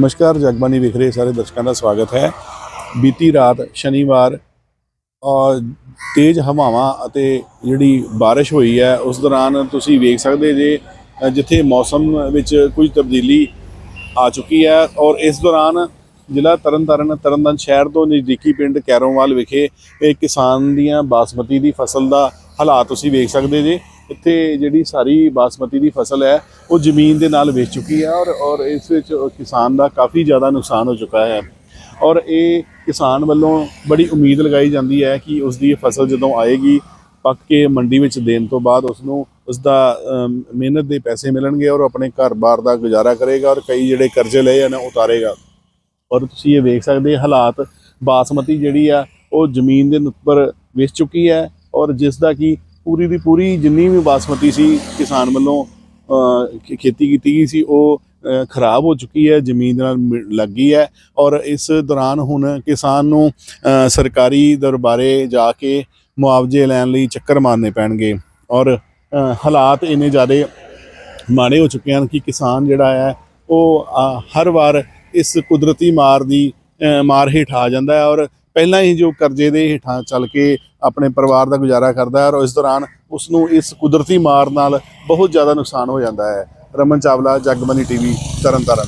ਨਮਸਕਾਰ ਜਗਬਾਨੀ ਵਿਖ ਰਹੇ ਸਾਰੇ ਦਰਸ਼ਕਾਂ ਦਾ ਸਵਾਗਤ ਹੈ। ਬੀਤੀ ਰਾਤ ਸ਼ਨੀਵਾਰ ਤੇਜ਼ ਹਵਾਵਾਂ ਅਤੇ ਜਿਹੜੀ ਬਾਰਿਸ਼ ਹੋਈ ਹੈ, ਉਸ ਦੌਰਾਨ ਤੁਸੀਂ ਵੇਖ ਸਕਦੇ ਜੇ ਜਿੱਥੇ ਮੌਸਮ ਵਿੱਚ ਕੁਝ ਤਬਦੀਲੀ ਆ ਚੁੱਕੀ ਹੈ ਔਰ ਇਸ ਦੌਰਾਨ ਜ਼ਿਲ੍ਹਾ ਤਰਨਤਾਰਨ ਤਰਨਤਾਰਨ ਸ਼ਹਿਰ ਤੋਂ ਨਜ਼ਦੀਕੀ ਪਿੰਡ ਕੈਰੋਂਵਾਲ ਵਿਖੇ ਇਹ ਕਿਸਾਨ ਦੀਆਂ ਬਾਸਮਤੀ ਦੀ ਫਸਲ ਦਾ ਹਾਲਾਤ ਤੁਸੀਂ ਵੇਖ ਸਕਦੇ ਜੇ। ਇੱਥੇ ਜਿਹੜੀ ਸਾਰੀ ਬਾਸਮਤੀ ਦੀ ਫਸਲ ਹੈ, ਉਹ ਜ਼ਮੀਨ ਦੇ ਨਾਲ ਵੇਚ ਚੁੱਕੀ ਹੈ ਔਰ ਔਰ ਇਸ ਵਿੱਚ ਕਿਸਾਨ ਦਾ ਕਾਫੀ ਜ਼ਿਆਦਾ ਨੁਕਸਾਨ ਹੋ ਚੁੱਕਾ ਹੈ। ਔਰ ਇਹ ਕਿਸਾਨ ਵੱਲੋਂ ਬੜੀ ਉਮੀਦ ਲਗਾਈ ਜਾਂਦੀ ਹੈ ਕਿ ਉਸ ਦੀ ਇਹ ਫਸਲ ਜਦੋਂ ਆਏਗੀ, ਪੱਕ ਕੇ ਮੰਡੀ ਵਿੱਚ ਦੇਣ ਤੋਂ ਬਾਅਦ ਉਸ ਨੂੰ ਉਸ ਦਾ ਮਿਹਨਤ ਦੇ ਪੈਸੇ ਮਿਲਣਗੇ ਔਰ ਆਪਣੇ ਘਰ-ਬਾਰ ਦਾ ਗੁਜ਼ਾਰਾ ਕਰੇਗਾ ਔਰ ਕਈ ਜਿਹੜੇ ਕਰਜ਼ੇ ਲਏ ਹਨ ਉਤਾਰੇਗਾ। ਔਰ ਤੁਸੀਂ ਇਹ ਵੇਖ ਸਕਦੇ ਹਾਲਾਤ ਬਾਸਮਤੀ ਜਿਹੜੀ ਆ, ਉਹ ਜ਼ਮੀਨ ਦੇ ਉੱਪਰ ਵੇਚ ਚੁੱਕੀ ਹੈ ਔਰ ਜਿਸ ਦਾ ਕਿ ਪੂਰੀ ਦੀ ਪੂਰੀ ਜਿੰਨੀ ਵੀ ਬਾਸਮਤੀ ਸੀ ਕਿਸਾਨ ਵੱਲੋਂ ਖੇਤੀ ਕੀਤੀ ਗਈ ਸੀ, ਉਹ ਖਰਾਬ ਹੋ ਚੁੱਕੀ ਹੈ, ਜ਼ਮੀਨ ਦੇ ਨਾਲ ਮਿ- ਲੱਗ ਹੈ ਔਰ ਇਸ ਦੌਰਾਨ ਹੁਣ ਕਿਸਾਨ ਨੂੰ ਸਰਕਾਰੀ ਦਰਬਾਰੇ ਜਾ ਕੇ ਮੁਆਵਜ਼ੇ ਲੈਣ ਲਈ ਚੱਕਰ ਮਾਰਨੇ ਪੈਣਗੇ ਔਰ ਹਾਲਾਤ ਇੰਨੇ ਜ਼ਿਆਦਾ ਮਾੜੇ ਹੋ ਚੁੱਕੇ ਹਨ ਕਿ ਕਿਸਾਨ ਜਿਹੜਾ ਹੈ, ਉਹ ਹਰ ਵਾਰ ਇਸ ਕੁਦਰਤੀ ਮਾਰ ਦੀ ਮਾਰ ਹੇਠ ਆ ਜਾਂਦਾ ਹੈ ਔਰ ਪਹਿਲਾਂ ਹੀ ਜੋ ਕਰਜ਼ੇ ਦੇ ਹੇਠਾਂ ਚੱਲ ਕੇ ਆਪਣੇ ਪਰਿਵਾਰ ਦਾ ਗੁਜ਼ਾਰਾ ਕਰਦਾ ਹੈ ਔਰ ਇਸ ਦੌਰਾਨ ਉਸ ਨੂੰ ਇਸ ਕੁਦਰਤੀ ਮਾਰ ਨਾਲ ਬਹੁਤ ਜ਼ਿਆਦਾ ਨੁਕਸਾਨ ਹੋ ਜਾਂਦਾ ਹੈ। ਰਮਨ ਚਾਵਲਾ ਜਗਬਨੀ ਟੀਵੀ, ਤਰਨਤਾਰਨ।